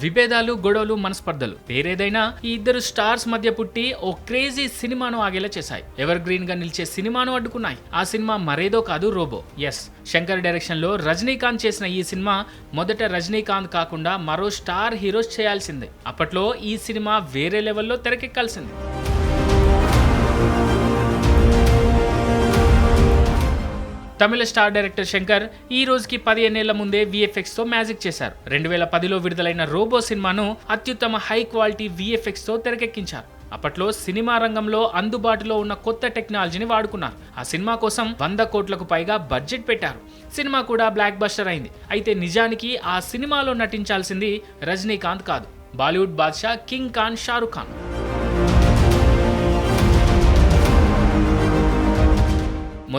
విభేదాలు గొడవలు మనస్పర్ధలు. పేరేదైనా ఈ ఇద్దరు స్టార్స్ మధ్య పుట్టి ఓ క్రేజీ సినిమాను ఆగేలా చేశాయి. ఎవర్ గ్రీన్గా నిలిచే సినిమాను అడ్డుకున్నాయి. ఆ సినిమా మరేదో కాదు రోబో. ఎస్ శంకర్ డైరెక్షన్లో రజనీకాంత్ చేసిన ఈ సినిమా మొదట రజనీకాంత్ కాకుండా మరో స్టార్ హీరోస్ చేయాల్సిందే. అప్పట్లో ఈ సినిమా వేరే లెవెల్లో తెరకెక్కాల్సింది. తమిళ స్టార్ డైరెక్టర్ శంకర్ ఈ రోజుకి పదిహేనేళ్ళ ముందే విఎఫ్ఎక్స్తో మ్యాజిక్ చేశారు. రెండు వేల పదిలో విడుదలైన రోబో సినిమాను అత్యుత్తమ హై క్వాలిటీ విఎఫ్ఎక్స్తో తెరకెక్కించారు. అప్పట్లో సినిమా రంగంలో అందుబాటులో ఉన్న కొత్త టెక్నాలజీని వాడుకున్నారు. ఆ సినిమా కోసం వంద కోట్లకు పైగా బడ్జెట్ పెట్టారు. సినిమా కూడా బ్లాక్ బస్టర్ అయింది. అయితే నిజానికి ఆ సినిమాలో నటించాల్సింది రజనీకాంత్ కాదు. Bollywood Badshah king Khan Shahrukh Khan.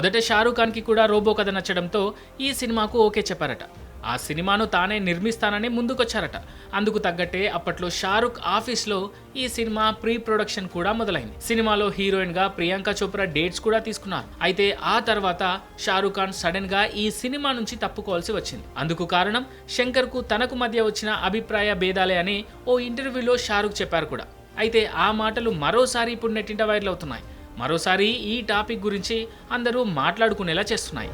మొదట షారూఖ్ ఖాన్కి కూడా రోబో కథ నచ్చడంతో ఈ సినిమాకు ఓకే చెప్పారట. ఆ సినిమాను తానే నిర్మిస్తానని ముందుకొచ్చారట. అందుకు తగ్గట్టే అప్పట్లో షారుఖ్ ఆఫీస్లో ఈ సినిమా ప్రీ ప్రొడక్షన్ కూడా మొదలైంది. సినిమాలో హీరోయిన్గా ప్రియాంక చోప్రా డేట్స్ కూడా తీసుకున్నారు. అయితే ఆ తర్వాత షారూఖ్ ఖాన్ సడన్గా ఈ సినిమా నుంచి తప్పుకోవాల్సి వచ్చింది. అందుకు కారణం శంకర్కు తనకు మధ్య వచ్చిన అభిప్రాయ భేదాలే అని ఓ ఇంటర్వ్యూలో షారూఖ్ చెప్పారు కూడా. అయితే ఆ మాటలు మరోసారి ఇప్పుడు నెట్టింట వైరల్ అవుతున్నాయి. మరోసారి ఈ టాపిక్ గురించి అందరూ మాట్లాడుకునేలా చేస్తున్నాయి.